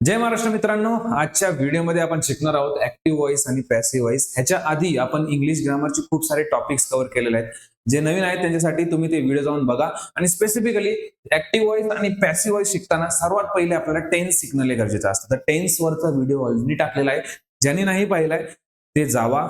जय महाराष्ट्र मित्रांनो आजच्या व्हिडिओमध्ये आपण शिकणार आहोत ऍक्टिव्ह व्हॉइस आणि पॅसिव्ह व्हॉइस ह्याच्या आधी आपण इंग्लिश ग्रामरचे खूप सारे टॉपिक्स कव्हर केलेले आहेत. जे नवीन आहेत त्यांच्यासाठी तुम्ही ते व्हिडिओ जाऊन बघा. आणि स्पेसिफिकली ऍक्टिव्ह व्हॉइस आणि पॅसिव्ह व्हॉइस शिकताना सर्वात पहिले आपल्याला टेन्स शिकणं गरजेचं असतं. तर टेन्स वरचा व्हिडिओ ऑलरेडी टाकलेला आहे. ज्यांनी नाही पाहिलाय ते जावा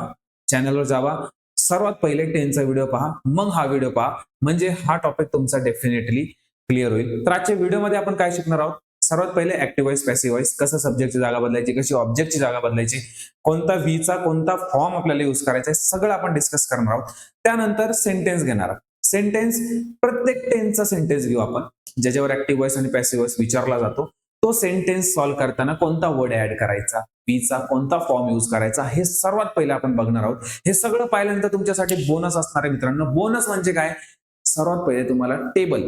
चॅनलवर जावा. सर्वात पहिले टेनचा व्हिडिओ पहा. मग हा व्हिडिओ पहा. म्हणजे हा टॉपिक तुमचा डेफिनेटली क्लिअर होईल. तर आजच्या व्हिडिओमध्ये आपण काय शिकणार आहोत? सर्वात पहिले ऍक्टिव्ह वाईस पॅसिव्ह वाईस कसं सब्जेक्टची जागा बदलायची कशी ऑब्जेक्टची जागा बदलायची कोणता व्हीचा कोणता फॉर्म आपल्याला युज करायचा आहे सगळं आपण डिस्कस करणार आहोत. त्यानंतर सेंटेन्स घेणार आहोत. सेंटेन्स प्रत्येक टेन्सचा सेंटेन्स घेऊ आपण ज्याच्यावर ऍक्टिव्ह व्हॉइस आणि पॅसिव्ह व्हॉइस विचारला जातो. तो सेंटेन्स सॉल्व्ह करताना कोणता वर्ड ऍड करायचा चा कोणता फॉर्म युज करायचा हे सर्वात पहिले आपण बघणार आहोत. हे सगळं पाहिल्यानंतर तुमच्यासाठी बोनस असणार आहे मित्रांनो. बोनस म्हणजे काय? सर्वात पहिले तुम्हाला टेबल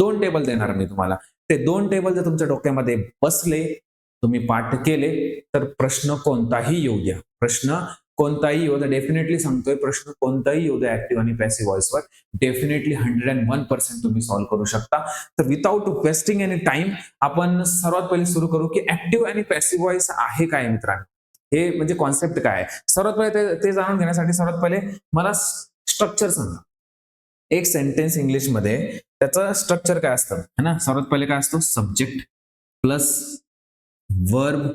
दोन टेबल देणार मी तुम्हाला. ते दोन टेबल जर तुमच्या डोक्यामध्ये बसले तुम्ही पाठ केले तर प्रश्न कोणताही येऊ द्या. प्रश्न कोणताही येऊ द्या. डेफिनेटली सांगतोय प्रश्न कोणताही येऊ द्या ऍक्टिव्ह आणि passive व्हॉइसवर definitely hundred and one percent तुम्ही सॉल्व्ह करू शकता. तर विदाउट वेस्टिंग एनी टाइम आपण सर्वात पहिले सुरू करू की ऍक्टिव्ह आणि पॅसिव्ह व्हॉइस आहे काय मित्रांनो? हे म्हणजे कॉन्सेप्ट काय? आहे सर्वात पहिले ते- ते जाणून घेण्यासाठी सर्वात पहिले मला स्ट्रक्चर सांगा. एक सेंटेन्स इंग्लिशमध्ये त्याचं स्ट्रक्चर काय असतं? है ना? सर्वात पहिले काय असतो? Subject plus verb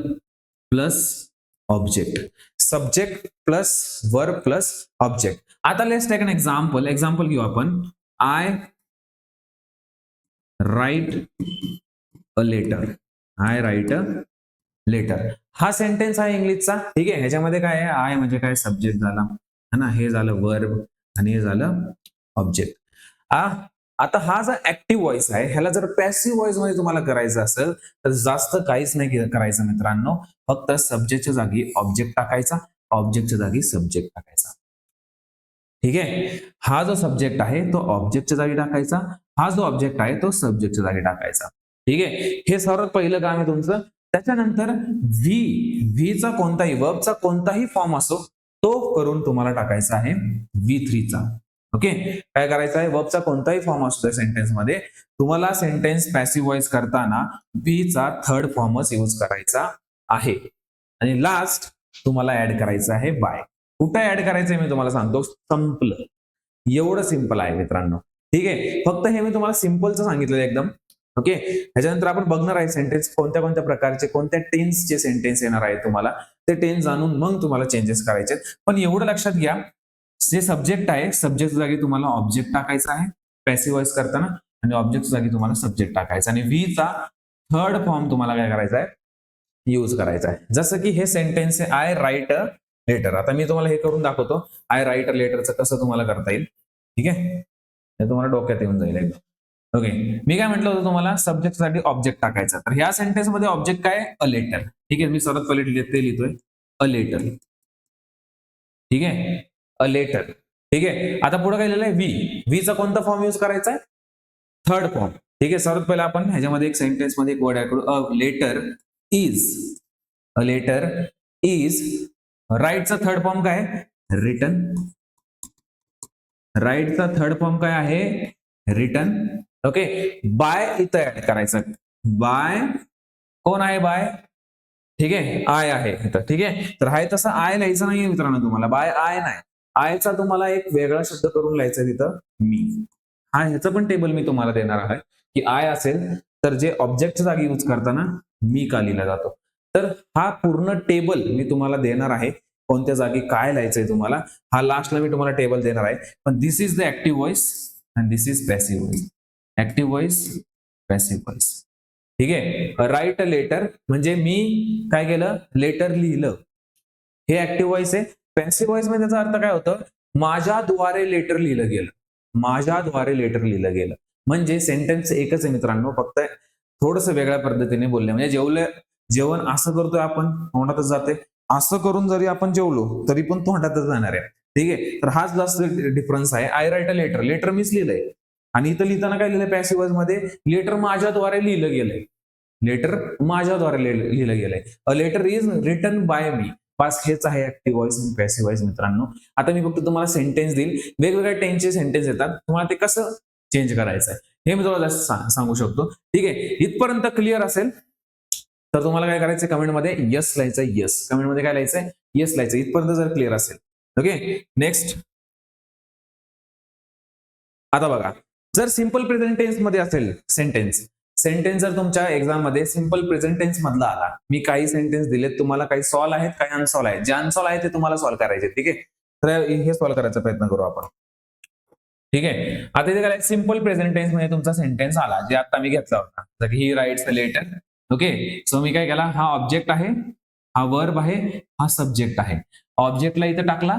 plus object subject plus verb plus object आता let's take an example example घेऊ आपण. I write a letter I write a letter हा सेंटेन्स आहे इंग्लिशचा. ठीक आहे? ह्याच्यामध्ये काय आहे? आय म्हणजे काय? सब्जेक्ट झाला. है ना? हे झालं वर्ब आणि हे झालं ऑब्जेक्ट आ आता हा जो ऍक्टिव्ह व्हॉइस आहे ह्याला जर पॅसिव्ह व्हॉइसमध्ये तुम्हाला करायचं असेल तर जास्त काहीच नाही करायचं मित्रांनो. फक्त सब्जेक्टच्या जागी ऑब्जेक्ट टाकायचा ऑब्जेक्टच्या जागी सब्जेक्ट टाकायचा. ठीक आहे? हा जो सब्जेक्ट आहे तो ऑब्जेक्टच्या जागी टाकायचा. हा जो ऑब्जेक्ट आहे तो सब्जेक्टच्या जागी टाकायचा. ठीक आहे? हे सर्वात पहिलं काम आहे तुमचं. त्याच्यानंतर व्ही व्हीचा कोणताही वर्बचा कोणताही फॉर्म असो तो करून तुम्हाला टाकायचा आहे व्ही थ्रीचा ओके? काय करायचं आहे? वर्बचा कोणताही फॉर्म असू त्या सेंटेन्समध्ये तुम्हाला सेंटेन्स पॅसिव्ह व्हॉइस करताना चा थर्ड फॉर्मच यूज करायचा आहे. आणि लास्ट तुम्हाला ऍड करायचं आहे बाय कुठं ऍड करायचं मी तुम्हाला सांगतो? संपलं एवढं सिंपल आहे मित्रांनो. ठीक आहे? फक्त हे मी तुम्हाला सिम्पलचं सांगितलं एकदम. ओके? ह्याच्यानंतर आपण बघणार आहे सेंटेन्स कोणत्या कोणत्या प्रकारचे कोणत्या टेन्सचे सेंटेन्स येणार आहे तुम्हाला. ते टेन्स जाणून मग तुम्हाला चेंजेस करायचे पण एवढं लक्षात घ्या जे सब्जेक्ट आहे सब्जेक्ट जागी तुम्हाला ऑब्जेक्ट टाकायचा आहे पॅसिव्ह करताना आणि ऑब्जेक्ट जागी तुम्हाला सब्जेक्ट टाकायचा आणि व्ही चा थर्ड फॉर्म तुम्हाला काय करायचा आहे? यूज करायचा आहे. जसं की हे सेंटेन्स आहे आय राईट अ लेटर आता मी तुम्हाला हे करून दाखवतो. आय राईट अ लेटरचं कसं तुम्हाला करता येईल? ठीक आहे? हे तुम्हाला डोक्यात येऊन जाईल एकदम. ओके मी काय म्हटलं होतं तुम्हाला? सब्जेक्टसाठी ऑब्जेक्ट टाकायचा तर ह्या सेंटेन्समध्ये ऑब्जेक्ट काय अ लेटर ठीक आहे? मी सर्वात पहिले ते लिहितोय. अ लेटर ठीक आहे? अ लेटर ठीक आहे? आता पुढे काय लिहिलंय व्ही व्हीचा कोणता फॉर्म यूज करायचा आहे थर्ड फॉर्म ठीक आहे? सर्वात पहिले आपण ह्याच्यामध्ये एक सेंटेन्समध्ये एक वर्ड ऍड करू. A letter is a letter is राईटचा third form काय रिटर्न राईटचा थर्ड फॉर्म काय आहे? रिटर्न ओके बाय इथं ऍड करायचं. बाय कोण आहे बाय ठीक आहे? आय आहे इथं. ठीक आहे? तर हाय तसं आय लिहायचं नाहीये मित्रांनो तुम्हाला. बाय आय नाही. आयचा तुम्हाला एक वेगळा शब्द करून लिहायचा तिथं मी. हा ह्याचं पण टेबल मी तुम्हाला देणार आहे की आय असेल तर जे ऑब्जेक्टच्या जागी यूज करताना मी का लिहिला जातो. तर हा पूर्ण टेबल मी तुम्हाला देणार आहे कोणत्या जागी काय लिहायचंय तुम्हाला हा लास्टला मी तुम्हाला टेबल देणार आहे. पण this is the active voice and this is passive voice active voice passive voice ठीक आहे? राईट अ लेटर म्हणजे मी काय केलं? लेटर लिहिलं. हे ऍक्टिव्ह व्हॉइस आहे पॅसिव्ह व्हॉइसमध्ये त्याचा अर्थ काय होतं? माझ्याद्वारे लेटर लिहिलं गेलं. माझ्याद्वारे लेटर लिहिलं गेलं. म्हणजे सेंटेन्स एकच आहे मित्रांनो फक्त थोडस वेगळ्या पद्धतीने बोलले म्हणजे जेवलं जेवण असं करतोय आपण तोंडातच जाते. असं करून जरी आपण जेवलो तरी पण तोंडातच जाणार आहे. ठीक आहे? तर हाच जास्त डिफरन्स आहे. I write a letter letter मीच लिहिलंय. आणि इथं लिहिताना काय लिहिलंय पॅसिव्हमध्ये? लेटर माझ्याद्वारे लिहिलं गेलंय. लेटर माझ्याद्वारे लिहिलं लिहिलं गेलंय. A letter is written by मी पास हेच आहे ऍक्टिव्ह व्हॉइस आणि पॅसिव्ह व्हॉइस मित्रांनो. आता मी फक्त तुम्हाला सेंटेन्स देईल. वेगवेगळ्या टेन्सचे सेंटेन्स येतात. तुम्हाला ते कसं चेंज करायचं आहे हे मी तुम्हाला सांगू शकतो. ठीक आहे? इथपर्यंत क्लिअर असेल? तर तुम्हाला काय करायचं कमेंटमध्ये यस लिहायचं यस कमेंटमध्ये काय लिहायचंय? येस लिहायचं इथपर्यंत जर क्लिअर असेल. ओके नेक्स्ट आता बघा. जर सिंपल प्रेझेंट टेन्समध्ये असेल सेंटेन्स सेंटेन्स जर तुमच्या एक्झाममध्ये सिंपल प्रेझेंट टेन्स मधला आला मी काही सेंटेन्स दिलेत तुम्हाला काही सॉल्व आहेत काही अनसॉल्व आहेत. जे अनसॉल्व आहे ते तुम्हाला सॉल्व करायचे ठीक आहे? तर हे सॉल्व करायचा प्रयत्न करू आपण. ठीक आहे? आता इथे काय सिंपल प्रेझेंट टेन्समध्ये तुमचा सेंटेन्स आला जे आता मी घेतला होता. He writes letter okay so मी काय केला हा ऑब्जेक्ट आहे हा वर्ब आहे हा सब्जेक्ट आहे. ऑब्जेक्टला इथे टाकला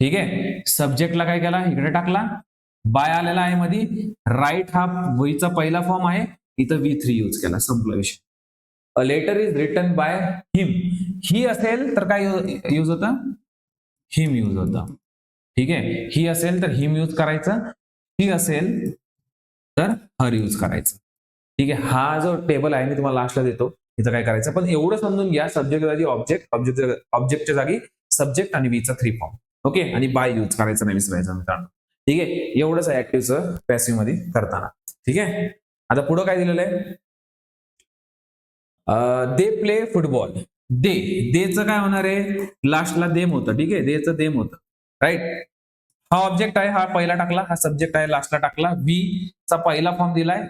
ठीक आहे? सब्जेक्टला काय केला इकडे टाकला बाय आलेला आहे मध्ये राईट हा वहीचा पहिला फॉर्म आहे. इथं वी थ्री यूज केला. संपला विषय. A letter is written by him ही असेल तर काय यूज होता? हिम यूज होता. ठीक आहे? ही असेल तर हिम यूज करायचं. ही असेल तर हर यूज करायचं. ठीक आहे? हा जो टेबल आहे मी तुम्हाला लास्टला देतो. इथं काय करायचं? पण एवढं समजून घ्या सब्जेक्ट जागी ऑब्जेक्ट ऑब्जेक्ट ऑब्जेक्टच्या जागी सब्जेक्ट आणि वीचा थ्री फॉर्म ओके आणि बाय यूज करायचं नाही विसरायचं मित्रांनो. ठीक आहे? एवढंच आहे ऍक्टिव्हचं पॅसिव्हमध्ये करताना. ठीक आहे? आता पुढं काय दिलेलं आहे? दे प्ले फुटबॉल दे. देचं काय होणार आहे? लास्टला देम होतं. ठीक आहे? देचं देम होतं. राईट हा ऑब्जेक्ट आहे हा पहिला टाकला हा सब्जेक्ट आहे लास्टला टाकला. वी चा पहिला फॉर्म दिलाय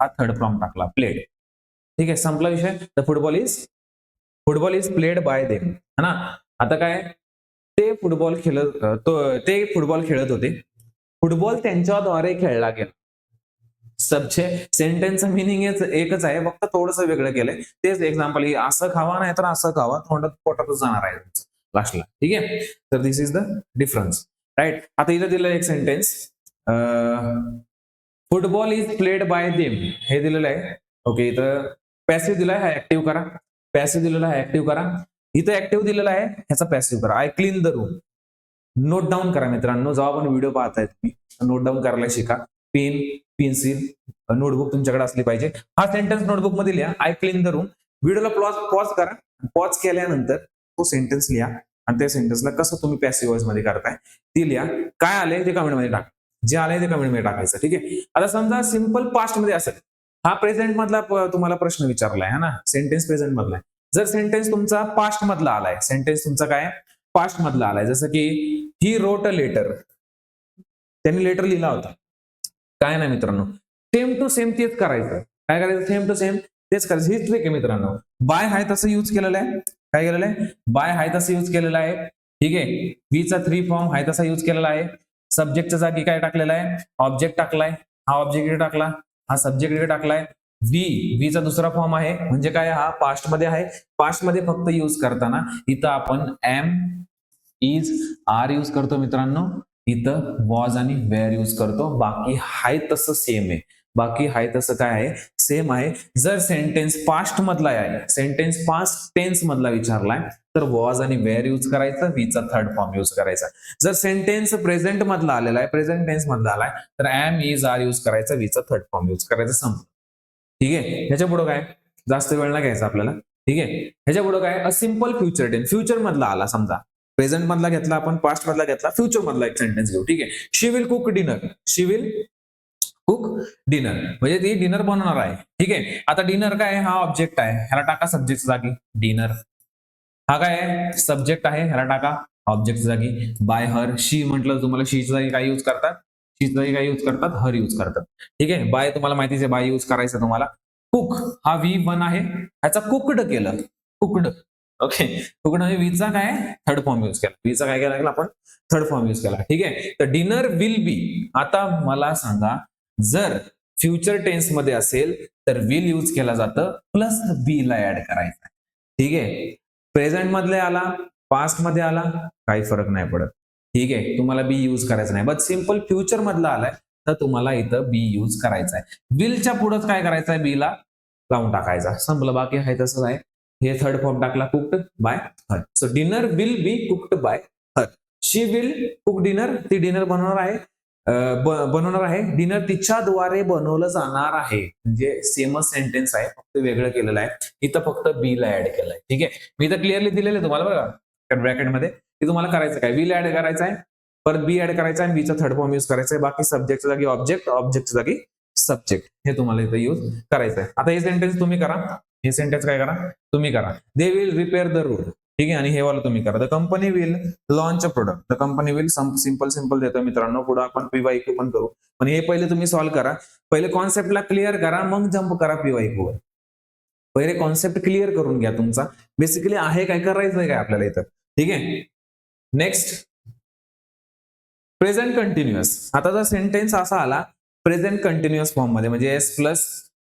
हा थर्ड फॉर्म टाकला. प्लेड ठीक आहे? संपला विषय. The football is football is played by them है ना? आता काय? ते फुटबॉल खेळत ते फुटबॉल खेळत होते. फुटबॉल त्यांच्याद्वारे खेळला गेला. सबचे सेंटेन्सचं मिनिंग एकच आहे. फक्त थोडस वेगळं केलंय. तेच एक्झाम्पल असं खावा नाही तर असं खावा. तोंडात पोटातच जाणार आहे. लास्टला ठीक आहे? तर this is the difference right आता इथं दिलं एक sentence football is played by them हे दिलेलं आहे. ओके इथं पॅसिव्ह दिलाय. हा ऍक्टिव्ह करा. पॅसिव्ह दिलेला आहे ऍक्टिव्ह करा. इथं ऍक्टिव्ह दिलेला आहे. ह्याचा पॅसिव्ह करा. I clean the room note down करा मित्रांनो. जेव्हा आपण व्हिडिओ पाहताय तुम्ही नोट डाऊन करायला शिका. पेन पेन्सिल नोटबुक तुमच्याकडे असली पाहिजे. हा सेंटेन्स नोटबुकमध्ये लिहा. आय क्लीन द रूम व्हिडिओला पॉज पॉज करा. पॉज केल्यानंतर तो सेंटेन्स लिहा. आणि त्या सेंटेन्सला कसं तुम्ही पॅसिव्ह वॉइसमध्ये करताय ती लिहा. काय आलंय ते कमेंटमध्ये टाका. जे आलंय ते कमेंटमध्ये टाकायचं ठीक आहे? आता समजा सिंपल पास्टमध्ये असेल. हा प्रेझेंट मधला तुम्हाला प्रश्न विचारलाय है ना? सेंटेन्स प्रेझेंट मधला आहे. जर सेंटेन्स तुमचा पास्ट मधला आलाय सेंटेन्स तुमचा काय पास्ट मधला आलाय. जसं की ही रोट अ लेटर त्यांनी लेटर लिहिला होता. काय नाही मित्रांनो. सेम टू सेम तेच करायचं. काय करायचं? सेम टू सेम तेच करायचं. हीच ट्रिक आहे मित्रांनो? बाय हाय तसं यूज केलेलं आहे. काय केलेलं आहे? बाय हाय तसं यूज केलेलं आहे. ठीक आहे? वीचा थ्री फॉर्म हाय तसा यूज केलेला आहे. सब्जेक्टच्या जागी काय टाकलेला आहे? ऑब्जेक्ट टाकलाय. हा ऑब्जेक्ट इकडे टाकला. हा सब्जेक्ट इकडे टाकलाय. वी वीचा दुसरा फॉर्म आहे. म्हणजे काय? हा पास्टमध्ये आहे. पास्टमध्ये फक्त यूज करताना इथं आपण एम इज आर यूज करतो मित्रांनो. इथं वॉज आणि वेअर यूज करतो. बाकी हाय तसं सेम आहे. बाकी हाय तसं काय आहे? सेम आहे. जर सेंटेन्स पास्ट मधला आहे सेंटेन्स पास्ट टेन्स मधला विचारलाय तर वॉज आणि वेअर यूज करायचा. वीचा थर्ड फॉर्म यूज करायचा. जर सेंटेन्स प्रेझेंट मधला आलेला आहे प्रेझेंट टेन्स मधला आलाय तर एम इज आर यूज करायचा. वीचा थर्ड फॉर्म यूज करायचा. संपलं. ठीक आहे? ह्याच्या पुढे काय? जास्त वेळ नाही घ्यायचा आपल्याला. ठीक आहे? ह्याच्या पुढे काय? A simple future tense future मधला आला समजा. प्रेझेंट मधला घेतला आपण पास्ट मधला घेतला फ्युचर मधला एक सेंटेन्स घेऊ. ठीक आहे? She will cook dinner she will cook dinner म्हणजे ती डिनर बनवणार आहे. ठीक आहे? आता डिनर काय हा ऑब्जेक्ट आहे. ह्याला टाका सब्जेक्ट जागी. डिनर हा काय आहे? सब्जेक्ट आहे. ह्याला टाका ऑब्जेक्ट जागी. बाय हर शी म्हटलं तुम्हाला शीच्या जागी काय यूज करतात? शीच्या काय यूज करतात हर यूज करतात. ठीक आहे? बाय तुम्हाला माहितीच आहे बाय यूज करायचं तुम्हाला. कुक हा वी वन आहे. ह्याचा कुकड केलं. कुकड. ओके? कुकड म्हणजे वीचा काय? थर्ड फॉर्म यूज केला. वीचा काय केला आपण? थर्ड फॉर्म यूज केला. ठीक आहे? तर डिनर विल बी आता मला सांगा जर फ्युचर टेन्समध्ये असेल तर विल यूज केला जातं प्लस बी ला ऍड करायचं ठीक आहे? प्रेझेंट मधले आला पास्टमध्ये आला काही फरक नाही पडत. ठीक आहे? तुम्हाला बी यूज करायचं नाही. बट सिंपल फ्युचर मधला आलाय तर तुम्हाला इथं बी यूज करायचा आहे बिलच्या पुढंच काय करायचं आहे बीला लावून टाकायचा. संपलं. बाकी आहे तसंच आहे. हे थर्ड फॉर्म टाकला. Cooked by her so dinner will be cooked by her she will cook dinner ती डिनर बनवणार आहे. बनवणार आहे. डिनर तिच्याद्वारे बनवलं जाणार आहे. म्हणजे सेमच सेंटेन्स आहे. फक्त वेगळं केलेलं आहे. इथं फक्त बी ला ऍड केलंय. ठीक आहे? मी इथं क्लिअरली दिलेलं आहे तुम्हाला बघा ब्रॅकेट मध्ये तुम्हाला करायचं काय? विल ऍड करायचं आहे परत बी ऍड करायचा आहे बीचा थर्ड फॉर्म यूज करायचा आहे. बाकी सब्जेक्टच्या जागी ऑब्जेक्ट ऑब्जेक्टच्या जागी सब्जेक्ट हे तुम्हाला इथं यूज करायचं आहे. आता हे सेंटेन्स तुम्ही करा. हे सेंटेन्स काय करा? तुम्ही करा. They will repair the road ठीक आहे? आणि हे वाला तुम्ही करा. The company will launch a product the company will simple simple देतो मित्रांनो. पुढे आपण पीवायक्यू पण करू. पण हे पहिले तुम्ही सॉल्व्ह करा. पहिले कॉन्सेप्टला क्लिअर करा. मग जम्प करा पीवायक्यू वर. पहिले कॉन्सेप्ट क्लिअर करून घ्या तुमचा. बेसिकली आहे काय? करायचंय काय आपल्याला इथं? ठीक आहे? नेक्स्ट प्रेझेंट कंटिन्युअस आता जर सेंटेन्स असा आला प्रेझेंट कंटिन्युअस फॉर्ममध्ये म्हणजे S plus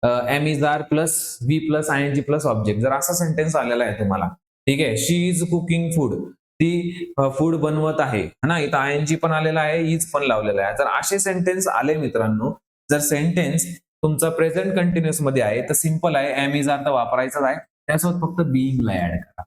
am is are plus V plus I N G plus object जर असा सेंटेन्स आलेला आहे तुम्हाला ठीक आहे? शी इज कुकिंग फूड ती फूड बनवत आहे. ना? इथं आय एन जी पण आलेला आहे इज पण लावलेला आहे. जर असे सेंटेन्स आले मित्रांनो जर सेंटेन्स तुमचा प्रेझेंट कंटिन्युअसमध्ये आहे तर सिंपल आहे. एम इज आर तर वापरायचाच आहे. त्यासोबत फक्त बिईंगला ऍड करा.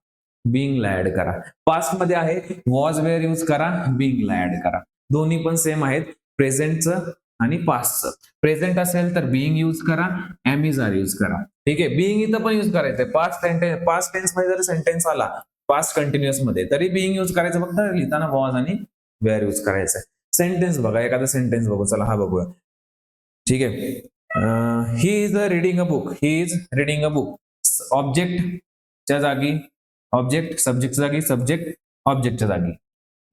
बिंगला ऍड करा. पास्टमध्ये आहे वॉज वेअर यूज करा बिंगला ऍड करा. दोन्ही पण सेम आहेत प्रेझेंटचं आणि पास्टचं प्रेझेंट असेल तर बिईंग यूज करा एम युज आर यूज करा. ठीक आहे? बिईंग इथं पण यूज करायचंय. पास्ट सेंटेन्स पास्ट टेन्समध्ये जर सेंटेन्स आला पास्ट कंटिन्युअसमध्ये तरी बिईंग यूज करायचं फक्त लिहिताना वॉज आणि वेअर यूज करायचंय. सेंटेन्स बघा एखादा सेंटेन्स बघू. चला हा बघूया. ठीक आहे? He is a reading a book he is reading a book object च्या जागी ऑब्जेक्ट सब्जेक्टच्या जागी सब्जेक्ट ऑब्जेक्टच्या जागी.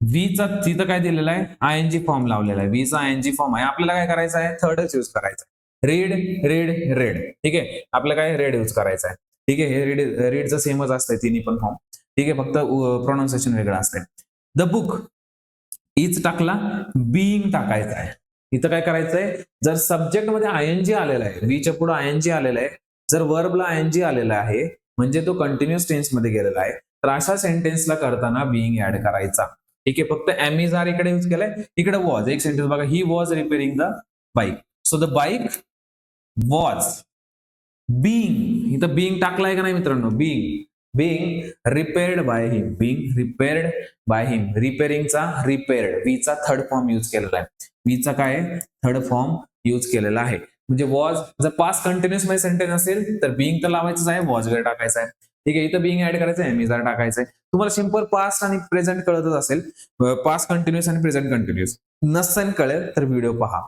वीचा तिथं काय दिलेलं आहे? आय एन जी फॉर्म लावलेला आहे. वीचा आय एन जी फॉर्म आहे. आपल्याला काय करायचं आहे? थर्डच यूज करायचा रीड रेड रेड ठीक आहे? आपल्याला काय? रेड यूज करायचं आहे. ठीक आहे? हे रीड रीडचं सेमच असतंय. तिन्ही पण फॉर्म ठीक आहे? फक्त प्रोनाऊन्सिएशन वेगळं असतंय. द बुक इज टाकला. बीइंग टाकायचं आहे. इथं काय करायचंय? जर सब्जेक्टमध्ये आय एन आलेला आहे वीच्या पुढे आय एन जी आलेला आहे जर वर्बला आय एनजी आलेला आहे म्हणजे तो कंटिन्युअस टेन्समध्ये गेलेला आहे. तर अशा सेंटेन्सला करताना बिईंग ऍड करायचा. ठीक आहे फक्त एम इज आर इकडे युज केलाय इकडे वॉज एक सेंटेन्स बघा he was repairing the bike so the bike was being इथं बिईंग टाकलाय का नाही मित्रांनो? Being being repaired by him being repaired by him रिपेअरिंगचा repaired वीचा थर्ड फॉर्म यूज केलेला आहे. वीचा काय थर्ड फॉर्म यूज केलेला आहे. म्हणजे वॉज जर पास कंटिन्युअसमध्ये सेंटेन्स असेल तर बिंग तर लावायचंच आहे वॉज वगैरे टाकायचं आहे ठीक आहे इथं बिंग ऍड करायचं आहे एमिजार टाकायचं आहे तुम्हाला सिंपल पास्ट आणि प्रेझेंट कळतच असेल. पास्ट कंटिन्युअस आणि प्रेझेंट कंटिन्युअस नसेल कळेल तर व्हिडिओ पहा.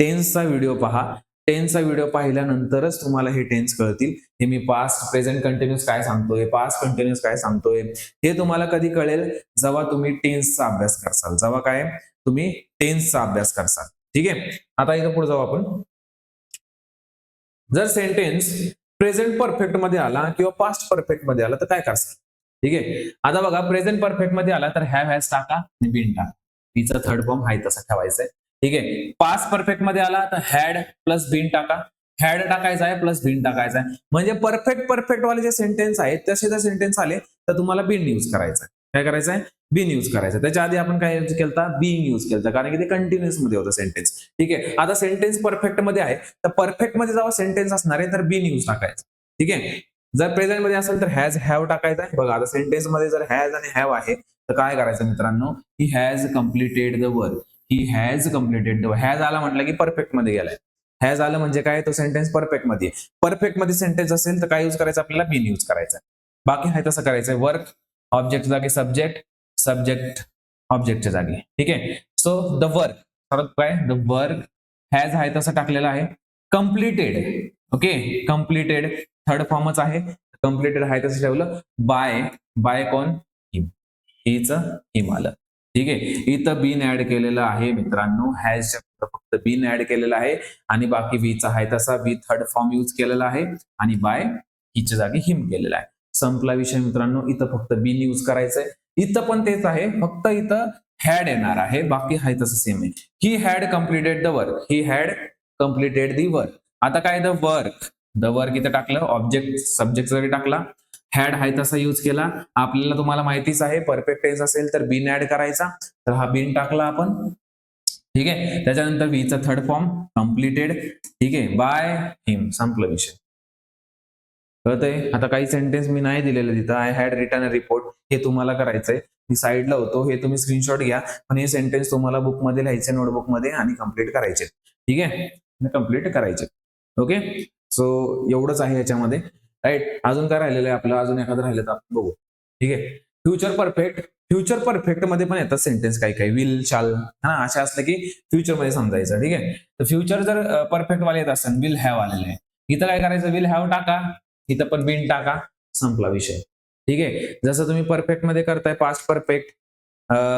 टेन्सचा व्हिडिओ पहा. टेन्सचा व्हिडिओ पाहिल्यानंतरच तुम्हाला हे टेन्स कळतील. हे मी पास्ट प्रेझेंट कंटिन्युअस काय सांगतोय? पास्ट कंटिन्युअस काय सांगतोय? हे तुम्हाला कधी कळेल? जेव्हा तुम्ही टेन्सचा अभ्यास करसाल. जेव्हा काय? तुम्ही टेन्सचा अभ्यास करसाल. ठीक आहे? आता इथं पुढे जाऊ आपण. जर सेंटेन्स प्रेझेंट परफेक्टमध्ये आला किंवा पास्ट परफेक्टमध्ये आला तर काय करसाल ठीक आहे? आता बघा प्रेझेंट परफेक्टमध्ये आला तर हॅव हॅज टाका आणि बिन टाका. तिचा थर्ड फॉर्म हाय तसा ठेवायचा आहे ठीक आहे? पास्ट परफेक्टमध्ये आला तर हॅड प्लस बिन टाका. हॅड टाकायचा आहे प्लस बिन टाकायचा आहे. म्हणजे परफेक्ट परफेक्ट वाले जे सेंटेन्स आहेत तसे जर सेंटेन्स आले तर तुम्हाला बिन यूज करायचा आहे. काय करायचं आहे यूज करायचं त्याच्या आधी आपण काय यूज केलता? बिईंग यूज केलं कारण की ते कंटिन्युअसमध्ये होतं सेंटेन्स ठीक आहे? आता सेंटेन्स परफेक्टमध्ये आहे. तर परफेक्टमध्ये जेव्हा सेंटेन्स असणार आहे तर बीन यूज टाकायचं. ठीक आहे? जर प्रेझेंटमध्ये असेल तर हॅज हॅव टाकायचा आहे. बघा आता सेंटेन्समध्ये जर हॅज आणि हॅव आहे तर काय करायचं मित्रांनो? He has completed the work he has completed the has आला म्हटलं की परफेक्टमध्ये गेलाय. हॅज आलं म्हणजे काय? तो सेंटेन्स परफेक्टमध्ये परफेक्टमध्ये सेंटेन्स असेल तर काय यूज करायचं? आपल्याला बिन यूज करायचा बाकी आहे तसं करायचंय. वर्क ऑब्जेक्ट जागी सब्जेक्ट सब्जेक्ट ऑब्जेक्टच्या जागी. ठीक आहे? सो द वर्क परत काय द वर्क हॅज आहे तसं टाकलेलं आहे. कम्प्लिटेड ओके कम्प्लिटेड थर्ड फॉर्मच आहे. कम्प्लिटेड आहे तसं ठेवलं. बाय बाय कोण? हिम हिच हिम आलं. ठीक आहे? इथं बिन ऍड केलेलं आहे मित्रांनो. हॅज फक्त बिन ऍड केलेलं आहे. आणि बाकी वीचा आहे तसा. वी थर्ड फॉर्म यूज केलेला आहे. आणि बाय हिच्या जागी हिम केलेला आहे. संपला विषय मित्रांनो. इथं फक्त बिन यूज करायचंय. इथं पण तेच आहे. फक्त इथं हॅड येणार आहे. बाकी हाय तसं सेम आहे. He had completed the work he had completed the work आता काय द वर्क द वर्क इथं टाकलं. ऑब्जेक्ट सब्जेक्ट जरी टाकला हॅड हाय तसा यूज केला. आपल्याला तुम्हाला माहितीच आहे. परफेक्ट टेन्स असेल तर बिन ऍड करायचा. तर हा बिन टाकला आपण. ठीक आहे? त्याच्यानंतर वीचा थर्ड फॉर्म कम्प्लिटेड ठीक आहे? बाय हिम संपलं विषय. कळतंय? आता काही सेंटेन्स मी नाही दिलेले तिथं. I had written a report हे तुम्हाला करायचंय. मी साईडला होतो. हे तुम्ही स्क्रीनशॉट घ्या. पण हे सेंटेन्स तुम्हाला बुकमध्ये लिहायचे नोटबुकमध्ये आणि कंप्लीट करायचे ठीक आहे? कंप्लीट करायचे ओके सो एवढंच आहे याच्यामध्ये. राईट अजून काय राहिलेलं आहे आपलं? अजून एखादं राहिलं तर आपण बघू. ठीक आहे? फ्युचर परफेक्ट फ्युचर परफेक्टमध्ये पण येतात सेंटेन्स काही काही. विल शाल हा अशा असलं की फ्युचरमध्ये समजायचं. ठीक आहे? तर फ्युचर जर परफेक्ट वाले येत असेल विल हॅव आलेले. आहे इथं काय करायचं? विल हॅव टाका. इथं पण बिन टाका संपला विषय. ठीक आहे? जसं तुम्ही परफेक्टमध्ये करताय पास्ट परफेक्ट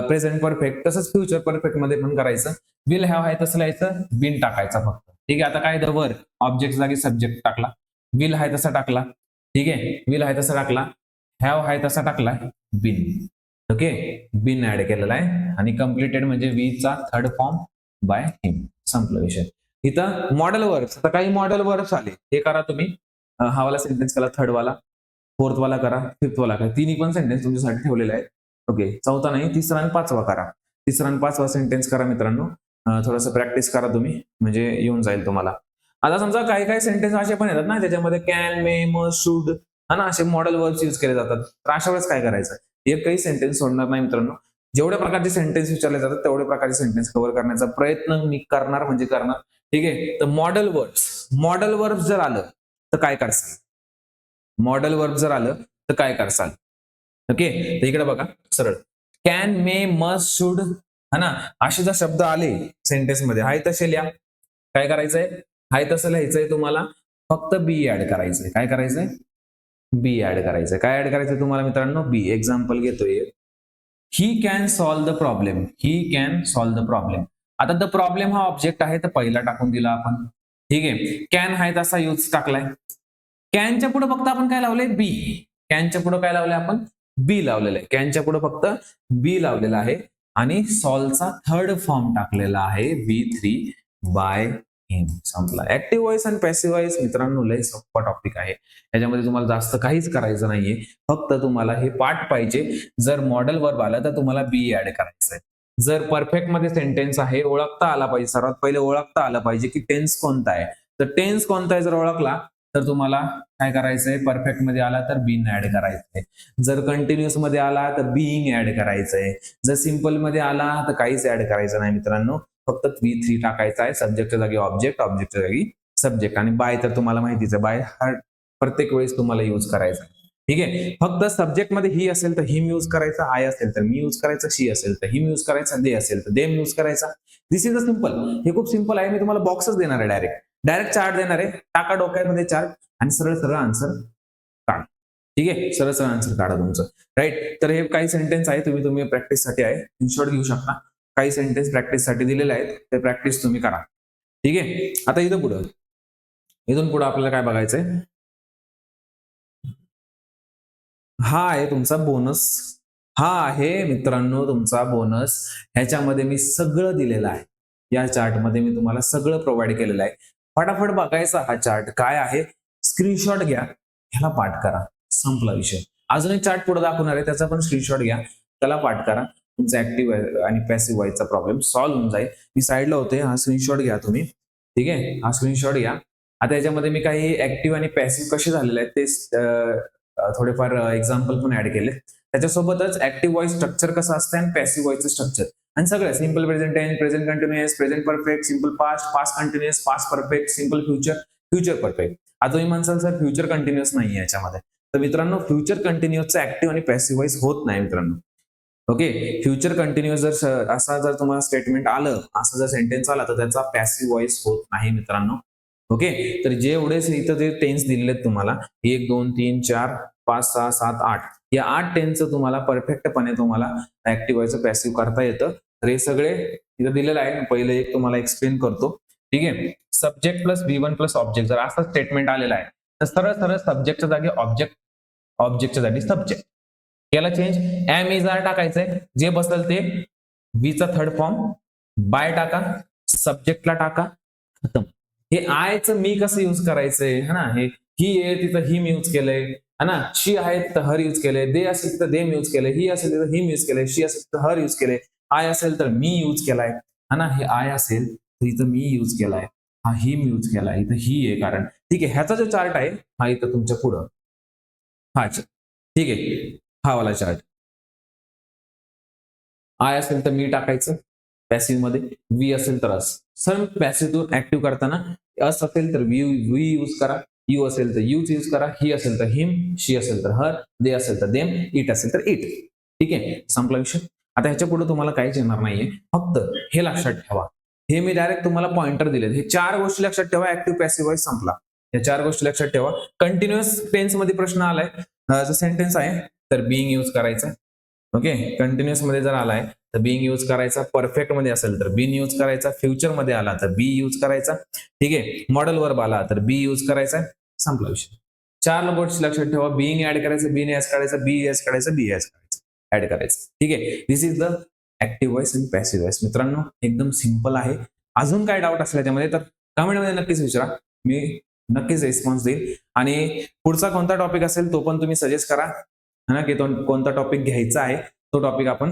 प्रेझेंट परफेक्ट तसंच फ्युचर परफेक्टमध्ये पण करायचं. विल हॅव आहे तसं लिहायचं बिन टाकायचा फक्त. ठीक आहे? आता काय द वर ऑब्जेक्ट जागी सब्जेक्ट टाकला. विल आहे तसा टाकला. ठीक आहे? विल आहे तसा टाकला. हॅव आहे तसा टाकला बिन. ओके बिन ऍड केलेला आहे. आणि कम्प्लिटेड म्हणजे वीचा थर्ड फॉर्म बाय हिम संपलं विषय. इथं मॉडेल वर्क्स आता काही मॉडेल वर्क्स आले. हे करा तुम्ही. हा वाला सेंटेन्स करा थर्ड वाला. फोर्थ वाला करा फिफ्थ वाला करा. तिन्ही पण सेंटेन्स तुमच्यासाठी ठेवलेले आहेत. ओके चौथा नाही तिसरा आणि पाचवा करा. तिसरा आणि पाचवा सेंटेन्स करा मित्रांनो. थोडस प्रॅक्टिस करा तुम्ही. म्हणजे येऊन जाईल तुम्हाला. आता समजा काही काही सेंटेन्स असे पण येतात ना त्याच्यामध्ये कॅन मे म शुड हा ना असे मॉडेल वर्ड्स यूज केले जातात. तर अशा वेळेस काय करायचं? एक काही सेंटेन्स सोडणार नाही मित्रांनो. जेवढ्या प्रकारचे सेंटेन्स विचारले जातात तेवढ्या प्रकारचे सेंटेन्स कव्हर करण्याचा प्रयत्न मी करणार म्हणजे करणार. ठीक आहे? तर मॉडेल वर्ड्स मॉडेल वर्ब जर आलं तर काय करसाल मॉडेल वर्ब जर आलं तर काय करसाल ओके तर इकडे बघा सरळ. कॅन मे मस्ट शुड हा ना? असे जर शब्द आले सेंटेन्समध्ये हाय तसे लिहा. काय करायचंय? हाय तसं लिहायचंय तुम्हाला. फक्त बी ऍड करायचंय. काय करायचंय? बी ऍड करायचंय. काय ऍड करायचंय तुम्हाला मित्रांनो? बी एक्झाम्पल घेतोय he can solve the problem he can solve the problem आता द प्रॉब्लेम हा ऑब्जेक्ट आहे तर पहिला टाकून दिला आपण. ठीक आहे. कॅन आहे तसा यूज टाकलाय. कॅनच्या पुढे फक्त आपण काय लावलंय? बी कॅनच्या पुढे काय लावलंय आपण? बी लावलेलं आहे. कॅनच्या पुढे फक्त बी लावलेला आहे. आणि सॉलचा थर्ड फॉर्म टाकलेला आहे. बी थ्री बाय एम संपला. ऍक्टिव्ह व्हॉइस आणि पॅसिव्ह व्हॉइस मित्रांनो लय सोपा टॉपिक आहे. याच्यामध्ये तुम्हाला जास्त काहीच करायचं नाहीये. फक्त तुम्हाला हे पाठ पाहिजे. जर मॉडेल वर्ब आलं तर तुम्हाला बी ऍड करायचं आहे जर परफेक्टमध्ये सेंटेन्स आहे ओळखता आला पाहिजे. सर्वात पहिले ओळखता आलं पाहिजे की टेन्स कोणता आहे. तर टेन्स कोणता आहे जर ओळखला तर तुम्हाला काय करायचंय परफेक्टमध्ये आला तर बीन ऍड करायचंय. जर कंटिन्युअसमध्ये आला तर बीइंग ऍड करायचंय. जर सिंपलमध्ये आला तर काहीच ऍड करायचं नाही मित्रांनो. फक्त थ्री थ्री टाकायचं आहे. सब्जेक्टच्या जागी ऑब्जेक्ट ऑब्जेक्टच्या जागी सब्जेक्ट आणि बाय तर तुम्हाला माहितीच आहे. बाय हा प्रत्येक वेळेस तुम्हाला युज करायचा आहे. ठीक आहे? फक्त सब्जेक्टमध्ये ही असेल तर हिम यूज करायचा आय असेल तर मी यूज करायचा शी असेल तर हिम यूज करायचा दे असेल तर देम यूज करायचा. दिस इज अ सिंपल हे खूप सिंपल आहे. मी तुम्हाला बॉक्सच देणार आहे डायरेक्ट डायरेक्ट चार्ट देणार आहे. टाका डोक्यामध्ये चार्ट आणि सरळ सरळ आन्सर काढा. ठीक आहे? सरळ सरळ आन्सर काढा तुमचं. राईट तर हे काही सेंटेन्स आहे तुम्ही तुम्ही प्रॅक्टिससाठी आहे. इन्शॉर्ट घेऊ शकता. काही सेंटेन्स प्रॅक्टिससाठी दिलेले आहेत. ते प्रॅक्टिस तुम्ही करा. ठीक आहे? आता इथं पुढं. इथून पुढं आपल्याला काय बघायचंय? हा आहे तुमचा बोनस हा आहे मित्रांनो तुमचा बोनस ह्याच्यामध्ये मी सगळं दिलेलं आहे. या चार्टमध्ये मी तुम्हाला सगळं प्रोव्हाइड केलेलं आहे. फटाफट बघायचा हा चार्ट काय आहे? स्क्रीनशॉट घ्या. ह्याला पाठ करा. संपला विषय. अजून एक चार्ट पुढे दाखवणार आहे. त्याचा पण स्क्रीनशॉट घ्या. त्याला पाठ करा. तुमचा ऍक्टिव्ह आणि पॅसिव्ह व्हायचा प्रॉब्लेम सॉल्व्ह होऊन जाईल. मी साईडला होते. हा स्क्रीनशॉट घ्या तुम्ही. ठीक आहे? हा स्क्रीनशॉट घ्या. आता याच्यामध्ये मी काही ऍक्टिव्ह आणि पॅसिव्ह कसे झालेले आहेत ते थोडेफार एक्झाम्पल पण ऍड केले त्याच्यासोबतच ऍक्टिव्ह व्हॉइस स्ट्रक्चर कसं असतं आणि पॅसिव्ह व्हॉइसचं स्ट्रक्चर आणि सगळं simple present tense present continuous present perfect simple past past continuous past perfect simple future future perfect आता तुम्ही म्हणसाल सर फ्युचर कंटिन्युअस नाही याच्यामध्ये. तर मित्रांनो फ्युचर कंटिन्युअसचं ऍक्टिव्ह आणि पॅसिव्ह व्हॉइस होत नाही मित्रांनो. ओके फ्युचर कंटिन्युअस जर असा जर तुम्हाला स्टेटमेंट आलं असं जर सेंटेन्स आला तर त्याचा पॅसिव्ह व्हॉइस होत नाही मित्रांनो. ओके? तर जे एवढेच इथं जे टेन्स दिलेले आहेत तुम्हाला एक दोन तीन चार पाच सहा सात आठ. या आठ टेन्सचं तुम्हाला परफेक्टपणे तुम्हाला ऍक्टिव्ह व्हायचं पॅसिव्ह करता येतं. तर हे सगळे इथं दिलेलं आहे. पहिले एक तुम्हाला एक्सप्लेन करतो. ठीक आहे? Subject plus be one plus object जर असा स्टेटमेंट आलेलं आहे तर सरळ सरळ सब्जेक्टच्या जागी ऑब्जेक्ट ऑब्जेक्टच्या जागी सब्जेक्ट याला चेंज एम इज आर टाकायचंय. जे बसल ते चा थर्ड फॉर्म बाय टाका. सब्जेक्टला टाका. खतम. हे आयचं मी कसं युज करायचंय? है ना? हे ही आहे तिथं हिम यूज केलंय. है ना? शी आहे तर हर यूज केलंय. दे असेल तर देम यूज केलंय. ही असेल तर हिम यूज केलंय. शी असेल तर हर यूज केलंय. आय असेल तर मी यूज केलाय. है ना? हे आय असेल तर इथं मी यूज केलाय. हा हिम यूज केलाय. इथं ही आहे कारण. ठीक आहे ह्याचा जो चार्ट आहे हा इथं तुमच्या पुढं. हा ठीक आहे. हा वाला चार्ट आय असेल तर मी टाकायचं. पॅसिव्हमध्ये वी असेल तर अस. सर पॅसिव्ह ऍक्टिव्ह करताना अस असेल तर वी व्ही यूज करा. यू असेल तर यूज यूज करा. ही असेल तर हिम शी असेल तर हर दे असेल तर देम इट असेल तर इट ठीक आहे? संपला विषय. आता ह्याच्या पुढे तुम्हाला काहीच येणार नाहीये. फक्त हे लक्षात ठेवा. हे मी डायरेक्ट तुम्हाला पॉइंटर दिले हे चार गोष्टी लक्षात ठेवा. ऍक्टिव्ह पॅसिव्ह वाईज संपला. या चार गोष्टी लक्षात ठेवा. कंटिन्युअस टेन्समध्ये प्रश्न आलाय. जर सेंटेन्स आहे तर बिईंग यूज करायचं ओके कंटिन्युअसमध्ये जर आलाय तर बिंग यूज करायचा परफेक्टमध्ये असेल तर बीन यूज करायचा फ्युचरमध्ये आला तर बी यूज करायचा. ठीक आहे? मॉडेल वर्ब आला तर बी यूज करायचा संपला विषय. चार गोष्टी लक्षात ठेवा. बिंग ऍड करायचं बीन एस काढायचं बी एस काढायचं बी एस काढायचं ऍड करायचं. ठीक आहे? This is the active voice आणि पॅसिव्ह व्हॉइस मित्रांनो एकदम सिंपल आहे. अजून काय डाऊट असला त्यामध्ये तर कमेंटमध्ये नक्कीच विचारा. मी नक्कीच रिस्पॉन्स देईल. आणि पुढचा कोणता टॉपिक असेल तो पण तुम्ही सजेस्ट करा. है ना की कोणता टॉपिक घ्यायचा आहे तो टॉपिक आपण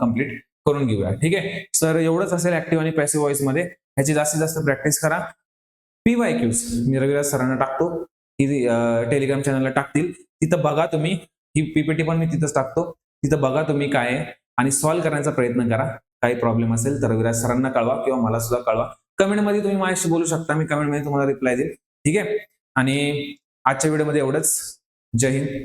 कंप्लीट करून घेऊया. ठीक आहे? सर एवढंच असेल ऍक्टिव्ह आणि पॅसिव्ह व्हॉइसमध्ये ह्याची जास्तीत जास्त प्रॅक्टिस करा. पी वाय क्यूज मी रविराज सरांना टाकतो. की टेलिग्राम चॅनलला टाकतील. तिथं बघा तुम्ही. ही पीपीटी पण मी तिथंच टाकतो. तिथं बघा तुम्ही काय आहे आणि सॉल्व्ह करण्याचा प्रयत्न करा. काही प्रॉब्लेम असेल तर रविराज सरांना कळवा किंवा मला सुद्धा कळवा. कमेंटमध्ये तुम्ही माझ्याशी बोलू शकता. मी कमेंटमध्ये तुम्हाला रिप्लाय देईल. ठीक आहे? आणि आजच्या व्हिडिओमध्ये एवढंच. जय हिंद.